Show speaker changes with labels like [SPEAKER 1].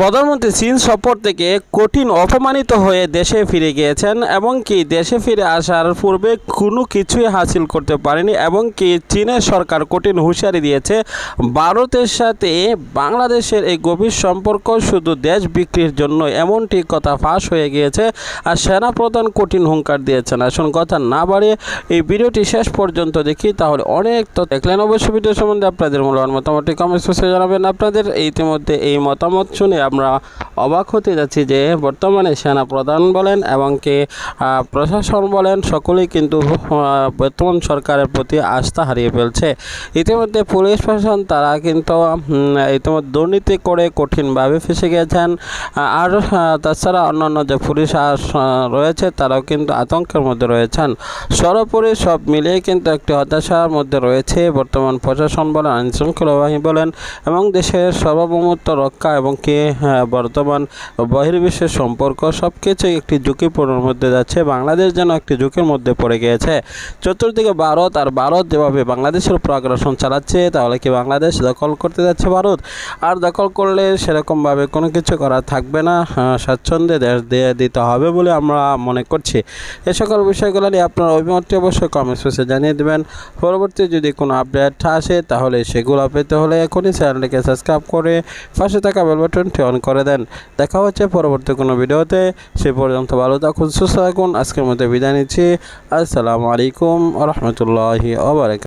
[SPEAKER 1] প্রধানমন্ত্রী চীন সফর থেকে কঠিন অপমানিত হয়ে দেশে ফিরে গিয়েছেন এবং কি দেশে ফিরে আসার পূর্বে কোনো কিছুই হাসিল করতে পারেনি এবং কি চীনের সরকার কঠিন হুঁশিয়ারি দিয়েছে, ভারতের সাথে বাংলাদেশের এই গভীর সম্পর্ক শুধু দেশ বিক্রির জন্য এমনটি কথা ফাঁস হয়ে গিয়েছে আর সেনাপ্রধান কঠিন হুঙ্কার দিয়েছেন। আসুন কথা না বাড়িয়ে এই ভিডিওটি শেষ পর্যন্ত দেখি, তাহলে অনেক তো দেখলেন। অবশ্যই ভিডিও সম্বন্ধে আপনাদের মূল্যবান মতামতটি কমেন্ট বক্সে জানাবেন। আপনাদের ইতিমধ্যে এই মতামত শুনে আমরা অবাক হতে যাচ্ছি যে বর্তমানে সেনা প্রধান বলেন এবং কি প্রশাসন বলেন, সকলেই কিন্তু বর্তমান সরকারের প্রতি আস্থা হারিয়ে ফেলছে। ইতিমধ্যে পুলিশ প্রশাসন, তারা কিন্তু ইতিমধ্যে দুর্নীতি করে কঠিনভাবে ফেসে গেছেন। আর তাছাড়া অন্যান্য যে পুলিশ রয়েছে, তারাও কিন্তু আতঙ্কের মধ্যে রয়েছেন। সর্বোপরি সব মিলিয়ে কিন্তু একটি হতাশার মধ্যে রয়েছে বর্তমান প্রশাসন বলেন আইন শৃঙ্খলা বাহিনী বলেন, এবং দেশের সার্বভৌমত্ব রক্ষা এবং কি বর্তমান বহির্বিশ্বের সম্পর্ক সব কিছুই একটি ঝুঁকিপূর্ণের মধ্যে যাচ্ছে। বাংলাদেশ যেন একটি ঝুঁকির মধ্যে পড়ে গিয়েছে। চতুর্দিকে ভারত আর ভারত যেভাবে বাংলাদেশের উপর আগ্রাসন চালাচ্ছে তাহলে কি বাংলাদেশ দখল করতে যাচ্ছে ভারত? আর দখল করলে সেরকমভাবে কোনো কিছু করা থাকবে না। আহ, স্বাচ্ছন্দ্যে দেশ দিয়ে দিতে হবে বলে আমরা মনে করছি। এ সকল বিষয়গুলো নিয়ে আপনার অভিমতটি অবশ্যই কমেন্ট বক্সে জানিয়ে দেবেন। পরবর্তী যদি কোনো আপডেট আসে তাহলে সেগুলো পেতে হলে এখনই চ্যানেলটিকে সাবস্ক্রাইব করে পাশে থাকা বেল অন করে দেন। দেখা হচ্ছে পরবর্তী কোনো ভিডিওতে। সে পর্যন্ত ভালো থাকুন, সুস্থ থাকুন। আজকের মধ্যে বিদায় নিচ্ছি। আসসালামু আলাইকুম রহমতুল্লাহি ওবরাকাত